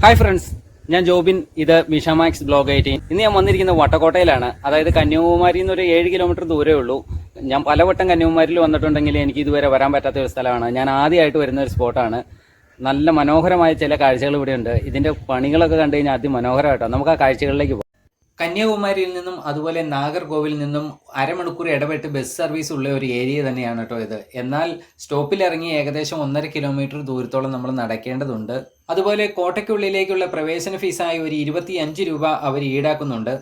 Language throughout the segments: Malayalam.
ഹായ് ഫ്രണ്ട്സ് ഞാൻ ജോബിൻ. ഇത് മിഷാമാക്സ് ബ്ലോഗ് എയ്റ്റീൻ. ഇന്ന് ഞാൻ വന്നിരിക്കുന്ന വട്ടക്കോട്ടയിലാണ്. അതായത് കന്യാകുമാരിയിൽ നിന്ന് ഒരു ഏഴ് കിലോമീറ്റർ ദൂരമേ ഉള്ളൂ. ഞാൻ പലവട്ടം കന്യാകുമാരിയിൽ വന്നിട്ടുണ്ടെങ്കിൽ എനിക്ക് ഇതുവരെ വരാൻ പറ്റാത്ത ഒരു സ്ഥലമാണ്. ഞാൻ ആദ്യമായിട്ട് വരുന്ന ഒരു സ്പോട്ടാണ്. നല്ല മനോഹരമായ ചില കാഴ്ചകൾ ഇവിടെ ഉണ്ട് ഇതിന്റെ പണികളൊക്കെ കണ്ടു കഴിഞ്ഞാൽ അതിമനോഹരമായിട്ടോ നമുക്ക് ആ കാഴ്ചകളിലേക്ക് കന്യാകുമാരിയിൽ നിന്നും അതുപോലെ നാഗർകോവിൽ നിന്നും അരമണിക്കൂർ ഇടപെട്ട് ബസ് സർവീസ് ഉള്ള ഒരു ഏരിയ തന്നെയാണ് കേട്ടോ ഇത്. എന്നാൽ സ്റ്റോപ്പിൽ ഇറങ്ങി ഏകദേശം ഒന്നര കിലോമീറ്റർ ദൂരത്തോളം നമ്മൾ നടക്കേണ്ടതുണ്ട്. അതുപോലെ കോട്ടയ്ക്കുള്ളിലേക്കുള്ള പ്രവേശന ഫീസായി ഒരു ഇരുപത്തിയഞ്ച് രൂപ അവർ ഈടാക്കുന്നുണ്ട്.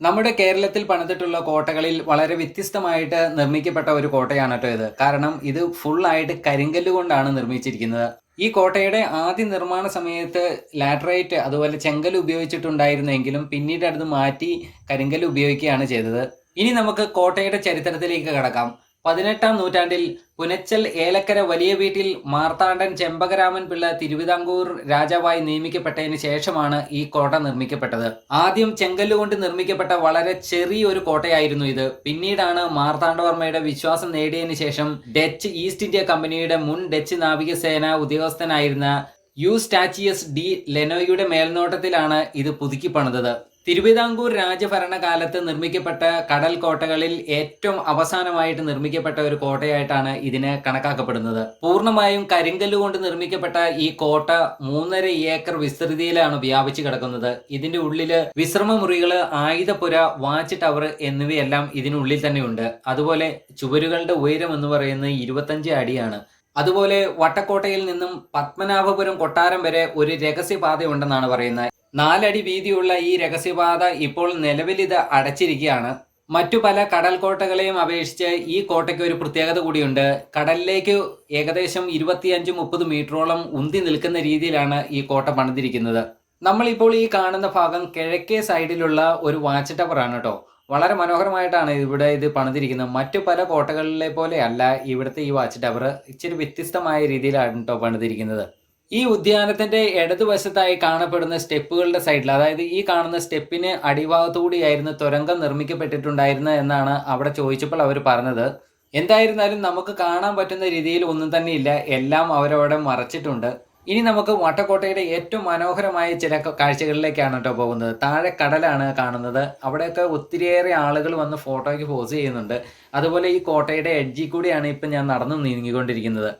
നമ്മുടെ കേരളത്തിൽ പണിതിട്ടുള്ള കോട്ടകളിൽ വളരെ വ്യത്യസ്തമായിട്ട് നിർമ്മിക്കപ്പെട്ട ഒരു കോട്ടയാണ് കേട്ടോ ഇത്. കാരണം ഇത് ഫുള്ളായിട്ട് കരിങ്കല്ല് കൊണ്ടാണ് നിർമ്മിച്ചിരിക്കുന്നത്. ഈ കോട്ടയുടെ ആദ്യ നിർമ്മാണ സമയത്ത് ലാറ്ററൈറ്റ് അതുപോലെ ചെങ്കൽ ഉപയോഗിച്ചിട്ടുണ്ടായിരുന്നെങ്കിലും പിന്നീട് അത് മാറ്റി കരിങ്കൽ ഉപയോഗിക്കുകയാണ് ചെയ്തത്. ഇനി നമുക്ക് കോട്ടയുടെ ചരിത്രത്തിലേക്ക് കടക്കാം. പതിനെട്ടാം നൂറ്റാണ്ടിൽ പുനച്ചൽ ഏലക്കര വലിയ വീട്ടിൽ മാർത്താണ്ഡൻ ചെമ്പകരാമൻ പിള്ള തിരുവിതാംകൂർ രാജാവായി നിയമിക്കപ്പെട്ടതിന് ശേഷമാണ് ഈ കോട്ട നിർമ്മിക്കപ്പെട്ടത്. ആദ്യം ചെങ്കല്ലുകൊണ്ട് നിർമ്മിക്കപ്പെട്ട വളരെ ചെറിയൊരു കോട്ടയായിരുന്നു ഇത്. പിന്നീടാണ് മാർത്താണ്ഡവർമ്മയുടെ വിശ്വാസം നേടിയതിനു ശേഷം ഡച്ച് ഈസ്റ്റ് ഇന്ത്യ കമ്പനിയുടെ മുൻ ഡച്ച് നാവികസേന ഉദ്യോഗസ്ഥനായിരുന്ന യു സ്റ്റാച്ചിയസ് ഡി ലെനോയുടെ മേൽനോട്ടത്തിലാണ് ഇത് പുതുക്കി പണിതത്. തിരുവിതാംകൂർ രാജഭരണകാലത്ത് നിർമ്മിക്കപ്പെട്ട കടൽ കോട്ടകളിൽ ഏറ്റവും അവസാനമായിട്ട് നിർമ്മിക്കപ്പെട്ട ഒരു കോട്ടയായിട്ടാണ് ഇതിന് കണക്കാക്കപ്പെടുന്നത്. പൂർണമായും കരിങ്കല്ല് കൊണ്ട് നിർമ്മിക്കപ്പെട്ട ഈ കോട്ട മൂന്നര ഏക്കർ വിസ്തൃതിയിലാണ് വ്യാപിച്ചു കിടക്കുന്നത്. ഇതിന്റെ ഉള്ളിൽ വിശ്രമ മുറികൾ ആയുധപുര വാച്ച് ടവർ എന്നിവയെല്ലാം ഇതിനുള്ളിൽ തന്നെയുണ്ട്. അതുപോലെ ചുവരുകളുടെ ഉയരം എന്ന് പറയുന്നത് ഇരുപത്തഞ്ച് അടിയാണ്. അതുപോലെ വട്ടക്കോട്ടയിൽ നിന്നും പത്മനാഭപുരം കൊട്ടാരം വരെ ഒരു രഹസ്യപാത ഉണ്ടെന്നാണ് പറയുന്നത്. നാലടി വീതിയുള്ള ഈ രഹസ്യപാത ഇപ്പോൾ നിലവിൽ ഇത് അടച്ചിരിക്കുകയാണ്. മറ്റു പല കടൽ കോട്ടകളെയും അപേക്ഷിച്ച് ഈ കോട്ടയ്ക്ക് ഒരു പ്രത്യേകത കൂടിയുണ്ട്. കടലിലേക്ക് ഏകദേശം ഇരുപത്തിയഞ്ച് മുപ്പത് മീറ്ററോളം ഉന്തി നിൽക്കുന്ന രീതിയിലാണ് ഈ കോട്ട പണിതിരിക്കുന്നത്. നമ്മളിപ്പോൾ ഈ കാണുന്ന ഭാഗം കിഴക്കേ സൈഡിലുള്ള ഒരു വാച്ച് ടവർ ആണ് കേട്ടോ. വളരെ മനോഹരമായിട്ടാണ് ഇവിടെ ഇത് പണിതിരിക്കുന്നത്. മറ്റു പല കോട്ടകളിലെ പോലെ അല്ല ഇവിടുത്തെ ഈ വാച്ച് ടവർ ഇച്ചിരി വ്യത്യസ്തമായ രീതിയിലാണ് കേട്ടോ പണിതിരിക്കുന്നത്. ഈ ഉദ്യാനത്തിന്റെ ഇടതുവശത്തായി കാണപ്പെടുന്ന സ്റ്റെപ്പുകളുടെ സൈഡിൽ അതായത് ഈ കാണുന്ന സ്റ്റെപ്പിന് അടിഭാഗത്തുകൂടിയായിരുന്നു തുരങ്കം നിർമ്മിക്കപ്പെട്ടിട്ടുണ്ടായിരുന്നത് എന്നാണ് അവിടെ ചോദിച്ചപ്പോൾ അവർ പറഞ്ഞത്. എന്തായിരുന്നാലും നമുക്ക് കാണാൻ പറ്റുന്ന രീതിയിൽ ഒന്നും തന്നെ ഇല്ല. എല്ലാം അവരവിടെ മറച്ചിട്ടുണ്ട്. ഇനി നമുക്ക് വട്ടക്കോട്ടയുടെ ഏറ്റവും മനോഹരമായ ചില കാഴ്ചകളിലേക്കാണ് കേട്ടോ പോകുന്നത്. താഴെ കടലാണ് കാണുന്നത്. അവിടെയൊക്കെ ഒത്തിരിയേറെ ആളുകൾ വന്ന് ഫോട്ടോയ്ക്ക് പോസ് ചെയ്യുന്നുണ്ട്. അതുപോലെ ഈ കോട്ടയുടെ എഡ്ജിൽ കൂടിയാണ് ഇപ്പം ഞാൻ നടന്നു നീങ്ങിക്കൊണ്ടിരിക്കുന്നത്.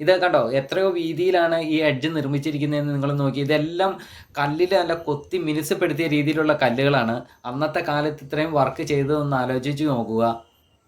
ഇത് കണ്ടോ? എത്രയോ വീതിയിലാണ് ഈ എഡ്ജ് നിർമ്മിച്ചിരിക്കുന്നതെന്ന് നിങ്ങൾ നോക്കി. ഇതെല്ലാം കല്ലിൽ നല്ല കൊത്തി മിനുസപ്പെടുത്തിയ രീതിയിലുള്ള കല്ലുകളാണ്. അന്നത്തെ കാലത്ത് ഇത്രയും വർക്ക് ചെയ്തതെന്ന് ആലോചിച്ച് നോക്കുക.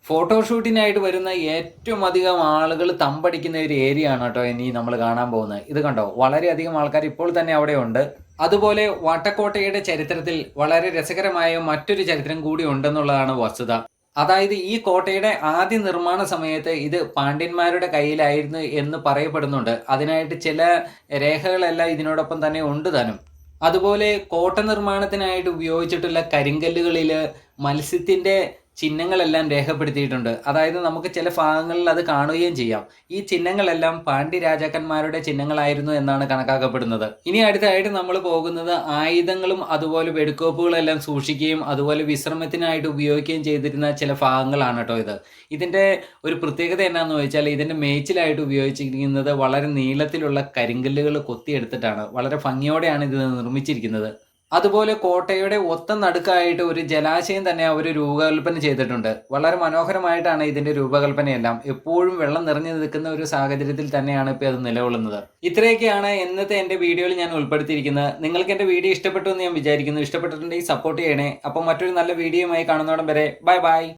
ഫോട്ടോഷൂട്ടിനായിട്ട് വരുന്ന ഏറ്റവും അധികം ആളുകൾ തമ്പടിക്കുന്ന ഒരു ഏരിയ ആണ് കേട്ടോ ഇനി നമ്മൾ കാണാൻ പോകുന്നത്. ഇത് കണ്ടോ? വളരെയധികം ആൾക്കാർ ഇപ്പോൾ തന്നെ അവിടെ ഉണ്ട്. അതുപോലെ വട്ടക്കോട്ടയുടെ ചരിത്രത്തിൽ വളരെ രസകരമായ മറ്റൊരു ചരിത്രം കൂടി ഉണ്ടെന്നുള്ളതാണ് വസ്തുത. അതായത് ഈ കോട്ടയുടെ ആദ്യ നിർമ്മാണ സമയത്ത് ഇത് പാണ്ഡ്യന്മാരുടെ കയ്യിലായിരുന്നു എന്ന് പറയപ്പെടുന്നുണ്ട്. അതിനായിട്ട് ചില രേഖകളെല്ലാം ഇതിനോടൊപ്പം തന്നെ ഉണ്ട് താനും. അതുപോലെ കോട്ട നിർമ്മാണത്തിനായിട്ട് ഉപയോഗിച്ചിട്ടുള്ള കരിങ്കല്ലുകളിൽ മത്സ്യത്തിന്റെ ചിഹ്നങ്ങളെല്ലാം രേഖപ്പെടുത്തിയിട്ടുണ്ട്. അതായത് നമുക്ക് ചില ഭാഗങ്ങളിൽ അത് കാണുകയും ചെയ്യാം. ഈ ചിഹ്നങ്ങളെല്ലാം പാണ്ഡ്യ രാജാക്കന്മാരുടെ ചിഹ്നങ്ങളായിരുന്നു എന്നാണ് കണക്കാക്കപ്പെടുന്നത്. ഇനി അടുത്തായിട്ട് നമ്മൾ പോകുന്നത് ആയുധങ്ങളും അതുപോലെ വെടിക്കോപ്പുകളെല്ലാം സൂക്ഷിക്കുകയും അതുപോലെ വിശ്രമത്തിനായിട്ട് ഉപയോഗിക്കുകയും ചെയ്തിരുന്ന ചില ഭാഗങ്ങളാണ് കേട്ടോ ഇത്. ഇതിന്റെ ഒരു പ്രത്യേകത എന്നാന്ന് വെച്ചാൽ ഇതിന്റെ മേച്ചിലായിട്ട് ഉപയോഗിച്ചിരിക്കുന്നത് വളരെ നീളത്തിലുള്ള കരിങ്കല്ലുകൾ കൊത്തിയെടുത്തിട്ടാണ്. വളരെ ഭംഗിയോടെയാണ് ഇത് നിർമ്മിച്ചിരിക്കുന്നത്. അതുപോലെ കോട്ടയുടെ ഒത്ത നടുക്കായിട്ട് ഒരു ജലാശയം തന്നെ അവർ രൂപകൽപ്പന ചെയ്തിട്ടുണ്ട്. വളരെ മനോഹരമായിട്ടാണ് ഇതിന്റെ രൂപകൽപ്പനയെല്ലാം. എപ്പോഴും വെള്ളം നിറഞ്ഞു നിൽക്കുന്ന ഒരു സാഹചര്യത്തിൽ തന്നെയാണ് ഇപ്പോൾ അത് നിലകൊള്ളുന്നത്. ഇത്രയൊക്കെയാണ് ഇന്നത്തെ എന്റെ വീഡിയോയിൽ ഞാൻ ഉൾപ്പെടുത്തിയിരിക്കുന്നത്. നിങ്ങൾക്ക് എന്റെ വീഡിയോ ഇഷ്ടപ്പെട്ടു എന്ന് ഞാൻ വിചാരിക്കുന്നു. ഇഷ്ടപ്പെട്ടിട്ടുണ്ടെങ്കിൽ സപ്പോർട്ട് ചെയ്യണേ. അപ്പോൾ മറ്റൊരു നല്ല വീഡിയോയുമായി കാണുന്നോടം വരെ ബൈ ബൈ.